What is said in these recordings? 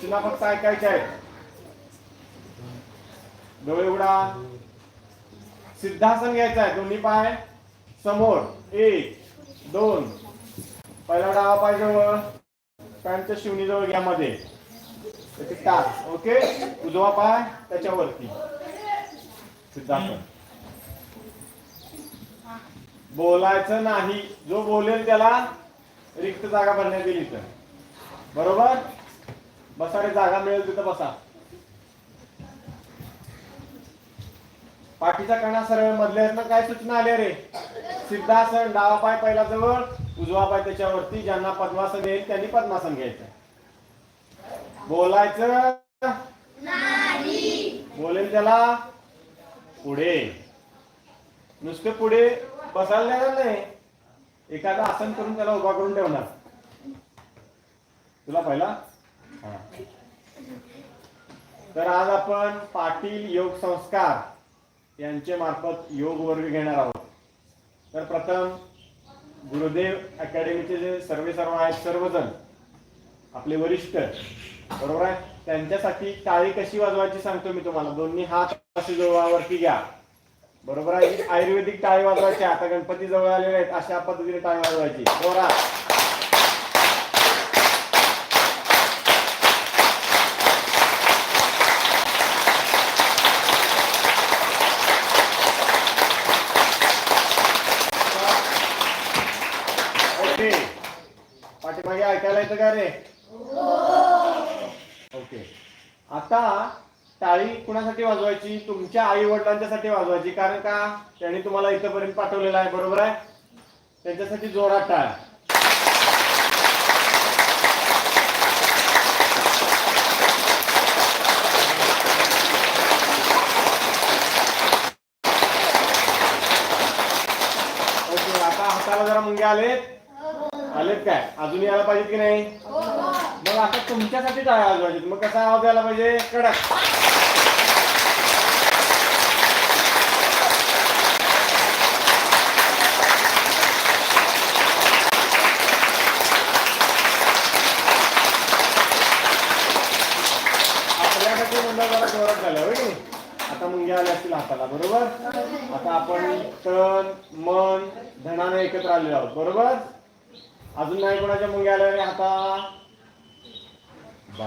सूचना फक्त ऐकायच्या आहेत डोळे उघडा. सिद्धासन घ्यायचा आहे. दोन्ही पाय समोर. एक दोन. पहिला डावा पाय जवळ. पॅन्टच्या शिवणी जवळ घ्या मध्ये. टाच ओके? उजवा पाय त्याच्यावरती. सिद्धासन. बोलायचं नाही. जो बोलेल त्याला रिक्त जागा भरण्यात येईल इथं. बरोबर? बसा रे जागा मिळेल तिथं बसा. पाठीचा कणा सरळ मधल्या काय सूचना आल्या रे? सिद्धासन डावा पाय पहिला जवळ उजवा पाय त्याच्यावरती ज्यांना पद्मासन येईल त्यांनी पद्मासन घ्यायचं. बोलायचं? बोलेल त्याला? पुढे. नुसते पुढे बसायला देणार नाही. एखादं आसन करून त्याला उभा करून ठेवणार. तुला पहिला. तर आज आपण पाटील योग संस्कार यांचे मार्फत योग वर्ग घेणार आहोत. तर प्रथम गुरुदेव अकॅडमीचे जे सर्वे सर्व आहेत सर्वजण आपले वरिष्ठ बरोबर आहे? त्यांच्यासाठी टाळी कशी वाजवायची सांगतो मी तुम्हाला. दोन्ही हात असे जवळवरती घ्या. बरोबर आहे? आयुर्वेदिक टाळी वाजवायची. आता गणपती जवळ आलेले आहेत अशा पद्धतीने टाळी वाजवायची. जोरात ओके पाठीमागे ऐकायला येतं का रे? ओके. आता टाळी कुणासाठी वाजवायची? तुमच्या आई वडिलांच्यासाठी वाजवायची. कारण का? त्यांनी तुम्हाला इथंपर्यंत पाठवलेलं आहे बरोबर आहे? त्यांच्यासाठी जोरात टाळ. ओके आता हाताला जरा मुंगे आलेत. आलेत काय? अजून यायला पाहिजेत की नाही? मग आता तुमच्यासाठी काय आवाज पाहिजे मग कसा आवाज यायला पाहिजे? कडक? आता मुंग्या आल्या असतील हाताला बरोबर? आता आपण तन मन धनाने एकत्र आलेलो आहोत बरोबर? अजून नाही कोणाच्या मुंग्या आल्या आता?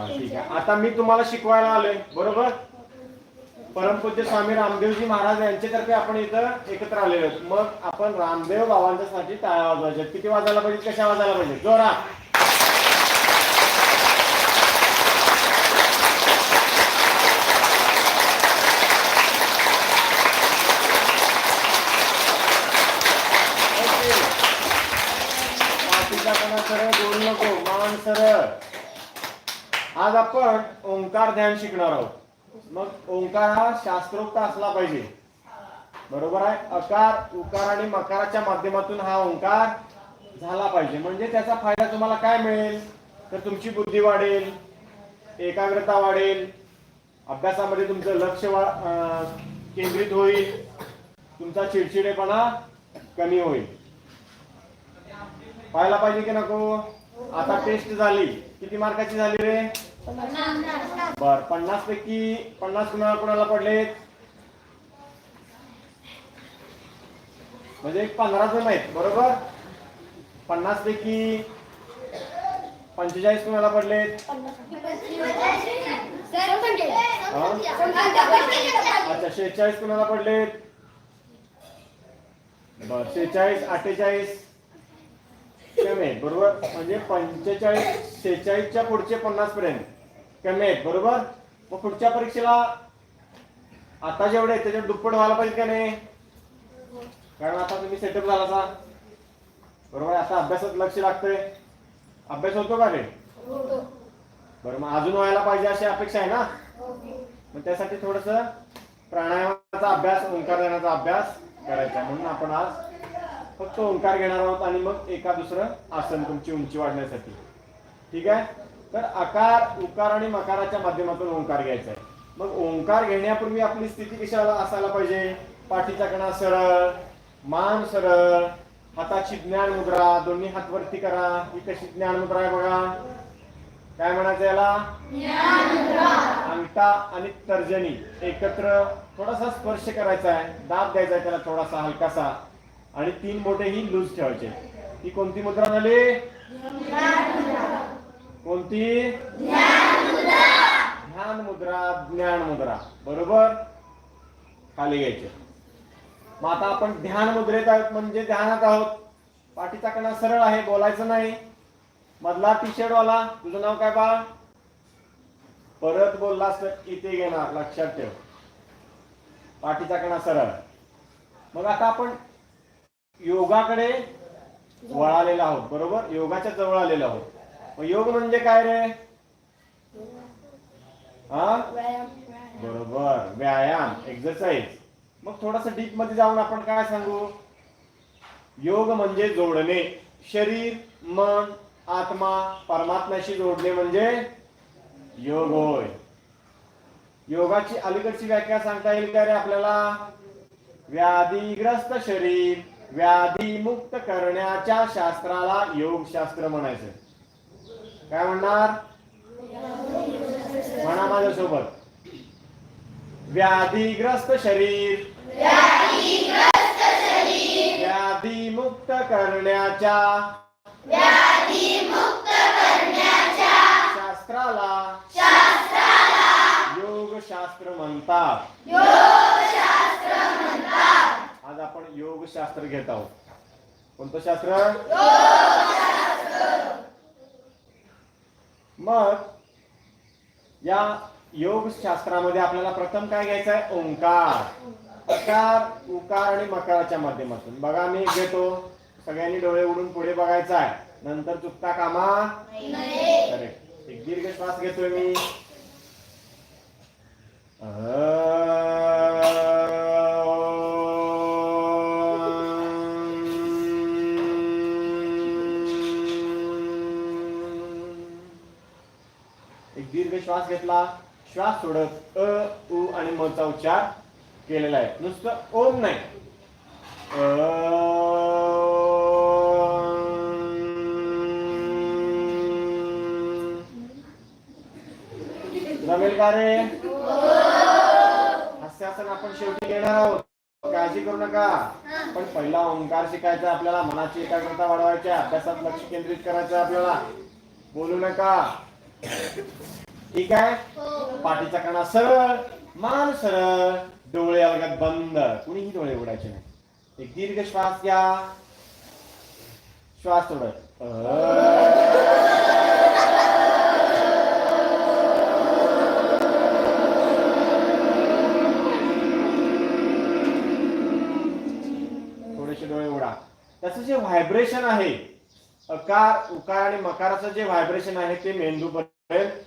ठीक आहे. आता मी तुम्हाला शिकवायला आलोय बरोबर? परमपूज्य स्वामी रामदेवजी महाराज यांच्यातर्फे आपण इथं एकत्र आलेलो मग आपण रामदेव बाबांच्यासाठी टाळ्या वाजवायच्या. किती वाजायला पाहिजे? कशा वाजायला पाहिजे? जोरात ओके. पाठीचा कणा सरळ बोलू नको मान सरळ आज आपण ओंकार ध्यान शिकणार आहोत. मग ओंकार हा शास्त्रोक्त असला पाहिजे. बरोबर आहे? अकार उकार आणि मकाराच्या माध्यमातून हा ओंकार झाला पाहिजे. म्हणजे त्याचा फायदा तुम्हाला काय मिळेल? तर तुमची बुद्धी वाढेल एकाग्रता वाढेल अभ्यासामध्ये तुमचं लक्ष केंद्रित होईल तुमचा चिडचिडेपणा कमी होईल. पाहायला पाहिजे की नको? आता टेस्ट झाली. किती मार्काची झाली रे? बर पन्नास पैकी पन्नास कुणाला कुणाला पडले म्हणजे पंधरा जण आहेत बरोबर? पन्नास पैकी पंचेचाळीस कुणाला पडलेत? अच्छा शेहेचाळीस कुणाला पडलेत? बर शेहेचाळीस अठ्ठेचाळीस. कमी आहेत बरोबर? म्हणजे पंचेचाळीस शेहेचाळीसच्या पुढचे पन्नास पर्यंत कमी आहेत बरोबर? मग पुढच्या परीक्षेला आता जेवढे त्याच्यात दुप्पट व्हायला पाहिजे का नाही? कारण आता तुम्ही सेटअप झाला असा. बरोबर? आता अभ्यासात लक्ष लागतंय. अभ्यास होतो का रे बरं मग अजून व्हायला पाहिजे अशी अपेक्षा आहे ना? मग त्यासाठी थोडस प्राणायामाचा अभ्यास ओंकार देण्याचा अभ्यास करायचा म्हणून आपण आज फक्त ओंकार घेणार आहोत आणि मग एका दुसरं आसन तुमची उंची वाढण्यासाठी. ठीक आहे? तर आकार उकार आणि मकाराच्या माध्यमातून ओंकार घ्यायचा आहे. मग ओंकार घेण्यापूर्वी आपली स्थिती कशी असायला पाहिजे? पाठीचा कणा सरळ मान सरळ हाताची ज्ञान मुद्रा दोन्ही हात वरती करा. ही कशी ज्ञान मुद्रा आहे बघा. काय म्हणायचं याला? अंगठा आणि तर्जनी एकत्र थोडासा स्पर्श करायचा आहे. दाब द्यायचा आहे त्याला थोडासा हलकासा. आणि तीन बोटे ही लूज ठेवायचे ही कोणती मुद्रा झाली? कोणती? ध्यान मुद्रा. ज्ञान मुद्रा. बरोबर? खाली घ्यायचे. मग आता आपण ध्यान मुद्रेत आहोत म्हणजे ध्यानात आहोत. पाठीचा कणा सरळ आहे बोलायचं नाही. मधला टी शर्ट वाला तुझं नाव काय बाळ? परत बोललास तर इथे घेणार. लक्षात ठेव. पाठीचा कणा सरळ. मग आता आपण योगाकडे वळालेला आहोत बरोबर? योगाच्या जवळ आलेलो आहोत. योग म्हणजे काय रे? हा? बरोबर. व्यायाम एक्सरसाइज मग थोडस डीपमध्ये जाऊन आपण काय सांगू? योग म्हणजे जोडणे. शरीर मन आत्मा परमात्म्याशी जोडणे म्हणजे योग होय. योगाची अलीकडची व्याख्या सांगता येईल का रे आपल्याला? व्याधीग्रस्त शरीर. व्याधी मुक्त करण्याच्या शास्त्राला योग शास्त्र म्हणायचं. काय म्हणणार? म्हणा माझ्यासोबत. व्याधीग्रस्त शरीर. व्याधी मुक्त करण्याच्या शास्त्राला योग शास्त्र म्हणतात आज आपण योग शास्त्र घेत आहोत. कोणतं शास्त्र? मग या योग शास्त्रामध्ये आपल्याला प्रथम काय घ्यायचं आहे ओंकार अकार उकार आणि मकाराच्या माध्यमातून. बघा मी घेतो. सगळ्यांनी डोळे उडून पुढे बघायचं आहे नंतर चुकता कामा करेक्ट एक दीर्घ श्वास घेतोय मी. श्वास घेतला. श्वास सोडत अ उ आणि मचा उच्चार केलेला आहे. नुसतं ओम नाही. अ. जमेल का रे? हास्यासन आपण शेवटी घेणार आहोत. काळजी करू नका. पण पहिला ओंकार शिकायचा आपल्याला मनाची एकाग्रता वाढवायची अभ्यासात लक्ष केंद्रित करायचं आपल्याला. बोलू नका. ठीक आहे? पाठीचा कणा सरळ मान सरळ डोळे अलगत बंद. कुणीही डोळे उघडायचे नाही. एक दीर्घ श्वास घ्या. श्वास सोडत. थोडेसे डोळे उघडा. त्याचं जे व्हायब्रेशन आहे अकार उकार आणि मकाराचं जे व्हायब्रेशन आहे ते मेंदूपर्यंत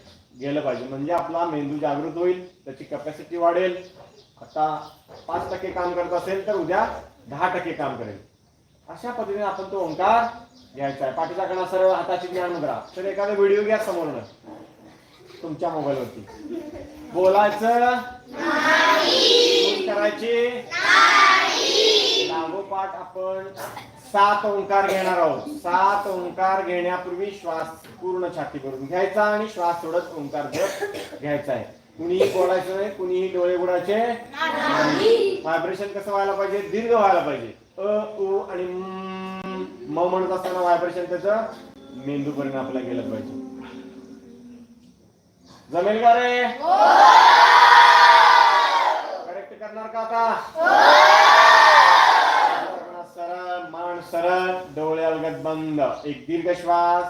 गेलं पाहिजे. म्हणजे आपला मेंदू जागृत होईल त्याची कॅपॅसिटी वाढेल. आता पाच टक्के काम करत असेल तर उद्या दहा टक्के काम करेल. अशा पद्धतीने आपण तो ओंकार घ्यायचा आहे. पाठीचा कणा सरळ हाताची ज्ञान मुद्रा तर एखादा व्हिडिओ घ्या समोरनं. तुमच्या मोबाईलवरती. बोलायचं use करायची लागोपाठ आपण सात ओंकार घेणार आहोत. सात ओंकार घेण्यापूर्वी श्वास पूर्ण छाती करून घ्यायचा आणि श्वास सोडत ओंकार जप घ्यायचा आहे. कुणीही बोलायचं नाही कुणीही डोळे उघडायचे व्हायब्रेशन कसं व्हायला पाहिजे? दीर्घ व्हायला पाहिजे. अ उ आणि म म्हणत असताना व्हायब्रेशन त्याचं मेंदूपर्यंत आपल्याला गेलं पाहिजे. जमेल का रे? करेक्ट करणार का आता सरळ मान डोळे अलगद बंद. एक दीर्घ श्वास.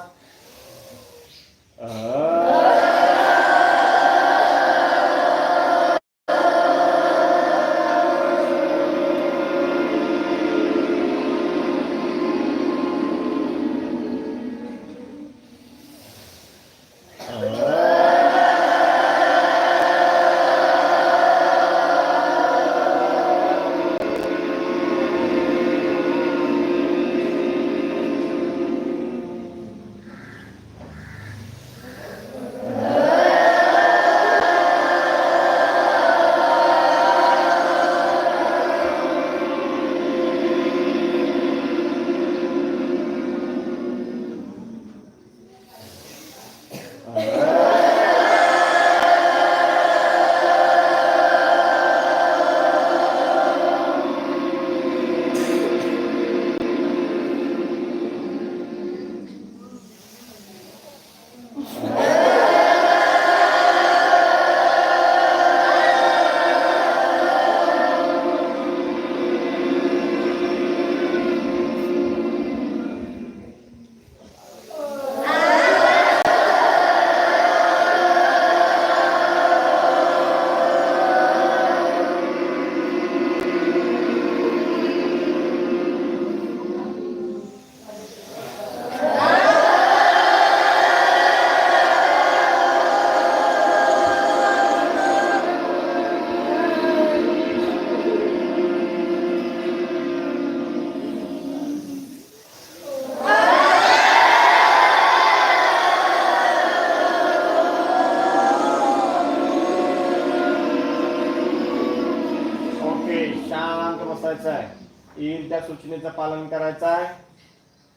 सूचनेचं पालन करायचं आहे.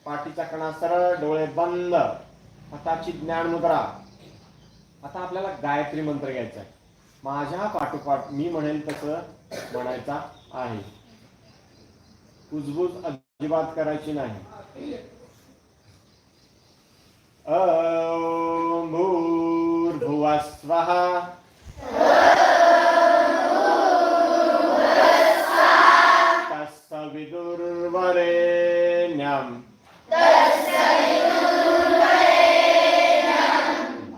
पाठीचा कणा सरळ डोळे बंद. हाताची ज्ञान मुद्रा. आता आपल्याला गायत्री मंत्र घ्यायचा आहे. माझ्या पाठोपाठ मी म्हणेल तसं म्हणायचा आहे. कुजबूज अजिबात करायची नाही. ॐ भूर्भुवः स्वः तत्सविदुर्वरेण्यम्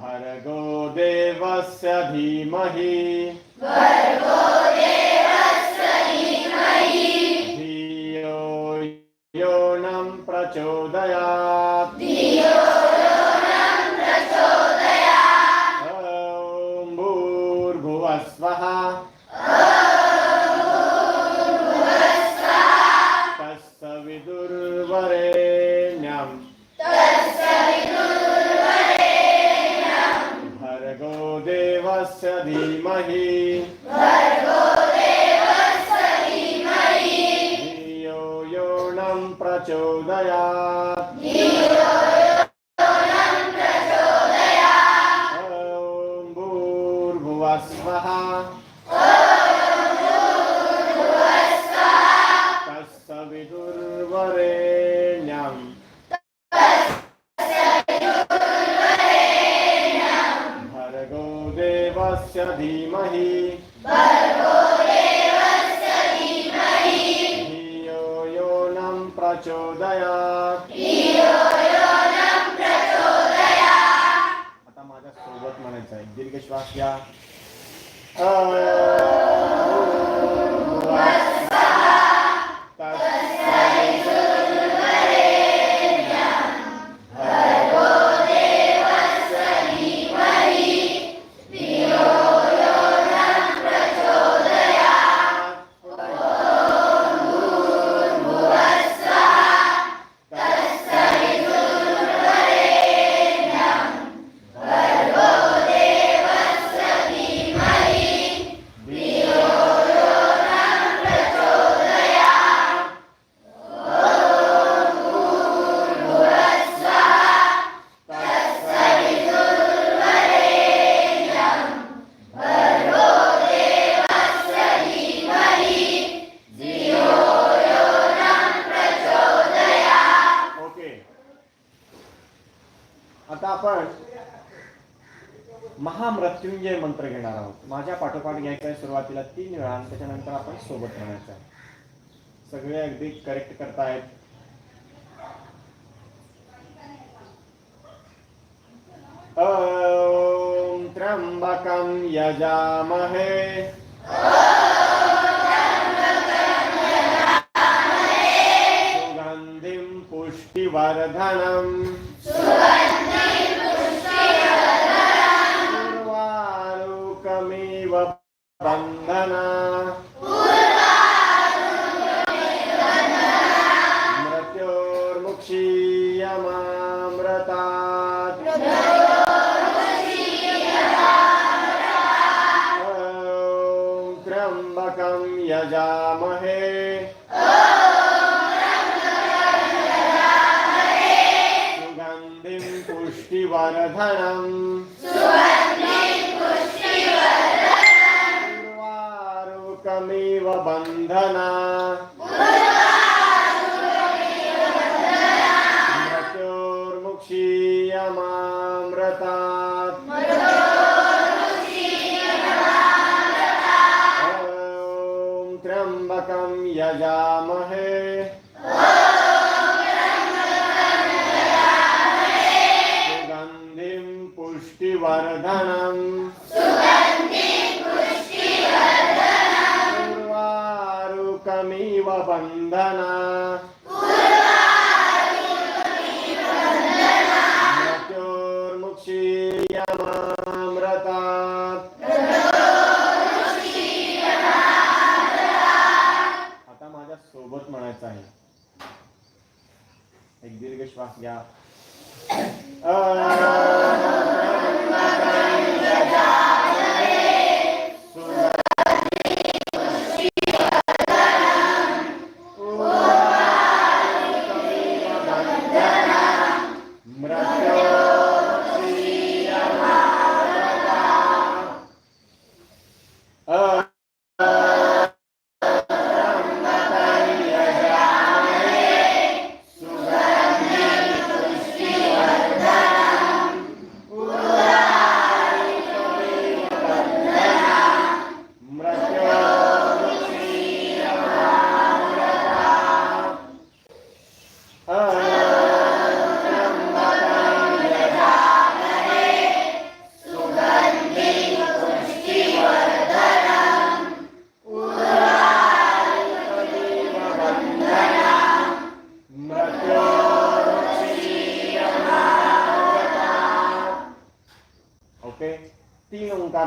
भर्गो देवस्य धीमहि प्रचोदयात्। आता माझ्या सोबत म्हणायचं आहे दीर्घ श्वास घ्या मृत्युंजय मंत्र घेणार आहोत. माझ्या पाठोपाठ घ्यायचा आहे सुरुवातीला तीन वेळा आणि त्याच्यानंतर आपण सोबत म्हणायचं आहे. सगळे अगदी करेक्ट करतायत. ॐ त्र्यंबकं यजामहे. सुगन्धिं पुष्टिवर्धनम्. బంధనా त्र्यम्बकं यजामहे। दीर्घ श्वास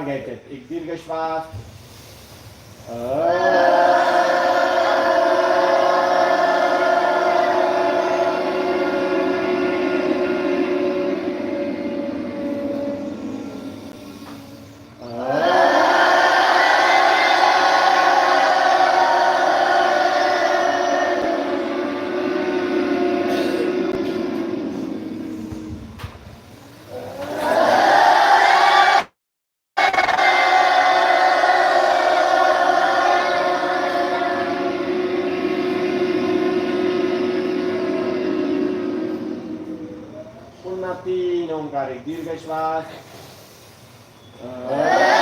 घ्यायचे आहेत एक दीर्घ श्वास अ. पुन्हा तीन ओंकार एक दीर्घ श्वास अ.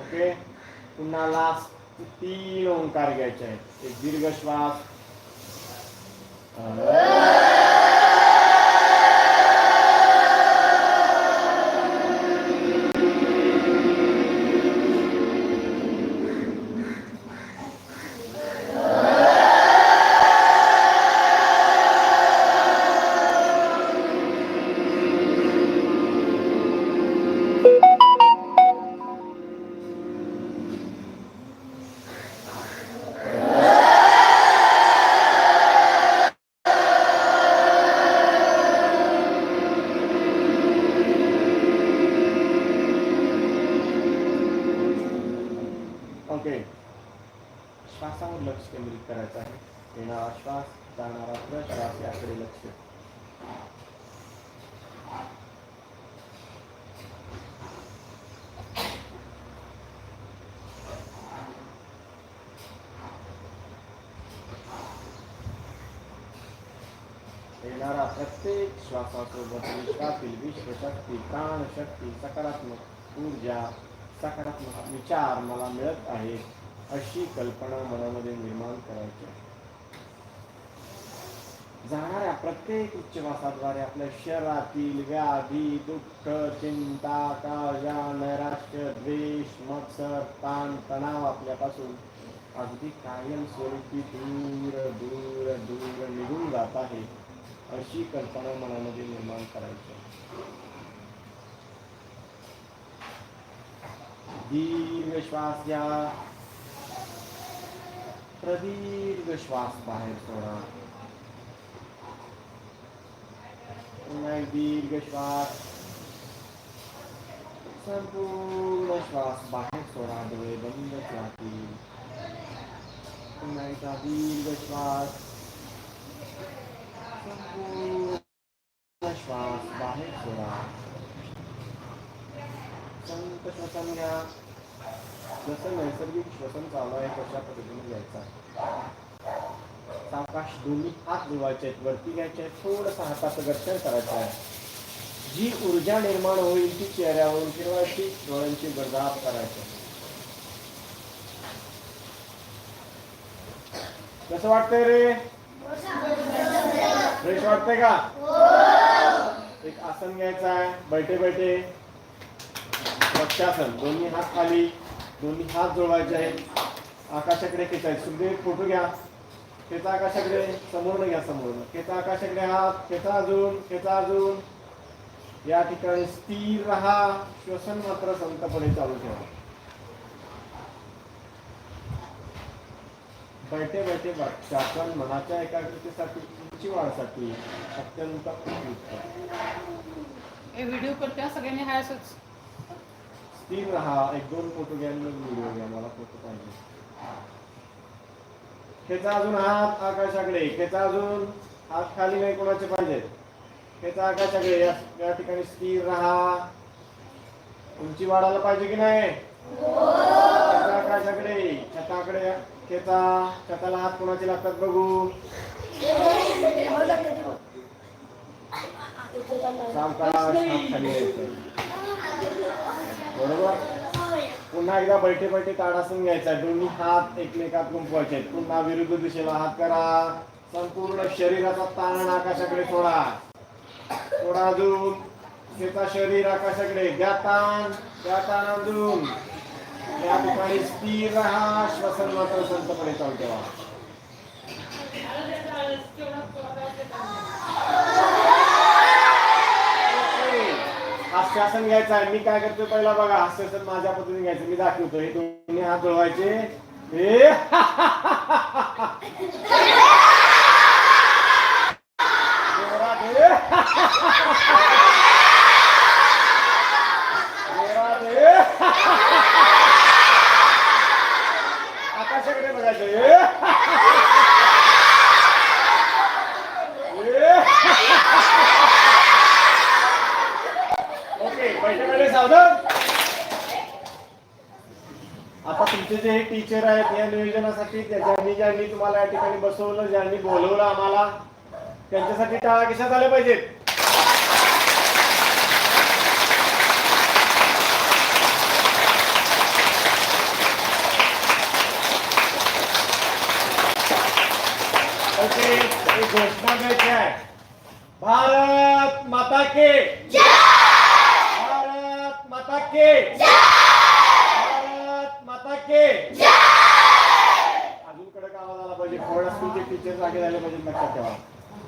ओके पुन्हा लास्ट तीन ओंकार घ्यायचे आहेत एक येणारा प्रत्येक श्वासासोबत विश्वातील विश्वशक्ती प्राणशक्ती सकारात्मक ऊर्जा सकारात्मक विचार मला मिळत आहे अशी कल्पना मनामध्ये निर्माण करायची आहे. जाणाऱ्या प्रत्येक उच्चवासाद्वारे आपल्या शरीरातील व्याधी दुःख चिंता काळजा नैराश्य द्वेष मत्सर ताण तणाव आपल्यापासून अगदी कायमस्वरूपी दूर दूर दूर निघून जात आहे अशी कल्पना मनामध्ये निर्माण करायची आहे. दीर्घ श्वास घ्या प्रदीर्घ श्वास बाहेर सोडा पुन्हा दीर्घ श्वास संपूर्ण श्वास बाहेर सोडा डोळे बंद राहतील पुन्हा एकदा दीर्घ श्वास संपूर्ण श्वास बाहेर सोडा संत श्वसन घ्या जसं नैसर्गिक श्वसन चालू आहे तशा पद्धतीने घ्यायचा. सावकाश दोन्ही हात निवायचे आहेत. वरती घ्यायचे आहेत. थोडंसं हाताचं घर्षण करायचं आहे. जी ऊर्जा निर्माण होईल ती चेहऱ्यावरून फिरवायची डोळ्यांची गरजाप करायची. कसं वाटतंय रे? फ्रेश वाटतंय का? एक आसन घ्यायचं आहे. बैठे बैठे. वक्षासन दोन्ही हात खाली दोन्ही हात जोडायचे आहेत. आकाशाकडे खेचायचे. सुखदेव फोटो घ्या. खेचा आकाशाकडे समोरनं घ्या समोरनं. खेचा आकाशाकडे हात खेचा अजून खेचा अजून. या ठिकाणी स्थिर राहा श्वसन मात्र संतपणे चालू ठेवा. बैठे बैठे शासन मनाच्या एकाग्रतेसाठी उंची वाढसाठी अत्यंत उपयुक्त. हे व्हिडिओ करत्या सगळ्यांनी हाय असंच. स्थिर राहा. एक दोन फोटो घ्या व्हिडिओ घ्या. मला फोटो खेचा अजून हात आकाशाकडे खेचा अजून हात खाली नाही कोणाचे पाहिजेत खेचा आकाशाकडे या या ठिकाणी स्थिर राहा. उंची वाढायला पाहिजे की नाही? खेचा आकाशाकडे छताकडे खेचा छताला हात कोणाचे लागतात बघू? खाली बरोबर? पुन्हा एकदा बैठे बैठे ताडासून घ्यायचा. दोन्ही हात एकमेकात गुंपवायचे पुन्हा विरुद्ध दिशेला हात करा. संपूर्ण शरीराचा ताण आकाशाकडे सोडा. थोडा अजून. त्याचा शरीर आकाशाकडे. द्या ताण. द्या ताण अजून. त्या ठिकाणी स्थिर राहा. श्वसन मात्र संतपणे चालू ठेवा. आसन घ्यायचं आहे. मी काय करतोय पहिला बघा हास्यासन माझ्या पद्धतीने घ्यायचं. मी दाखवतो हे दोन्ही हात जोडवायचे हे जोरात हे. जोरात हे. आकाशाकडे बघायचं हे. हे. ओके बैठकाकडे सावधान आता तुमचे जे टीचर आहेत या नियोजनासाठी त्या- ज्यांनी ज्यांनी तुम्हाला या ठिकाणी बसवलं ज्यांनी बोलवलं आम्हाला त्यांच्यासाठी टाळा कशात आल्या पाहिजेत. घोषणा द्यायची आहे. भारत माता के भारत माता के भारत माता के अजून कडक आवाज आला पाहिजे. कोणा स्कूलचे टीचर जागे झाले पाहिजे लक्षात ठेवा.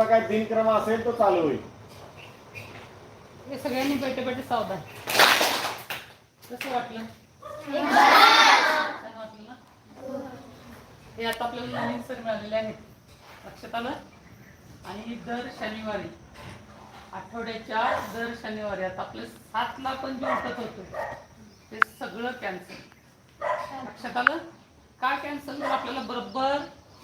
तुमचा काय दिनक्रम असेल तो चालू होईल. हे सगळ्यांनी बैठे बैठे सावधान. कसं वाटलं? छान वाटलं ना हे आता आपल्याला नवीन सर मिळालेले आहेत. लक्षात आलं? आणि दर शनिवारी आठवड्याच्या दर शनिवारी आता आपलं सातला पण जे उठत होतं ते सगळं कॅन्सल लक्षात आलं? काय कॅन्सल आपल्याला बरोबर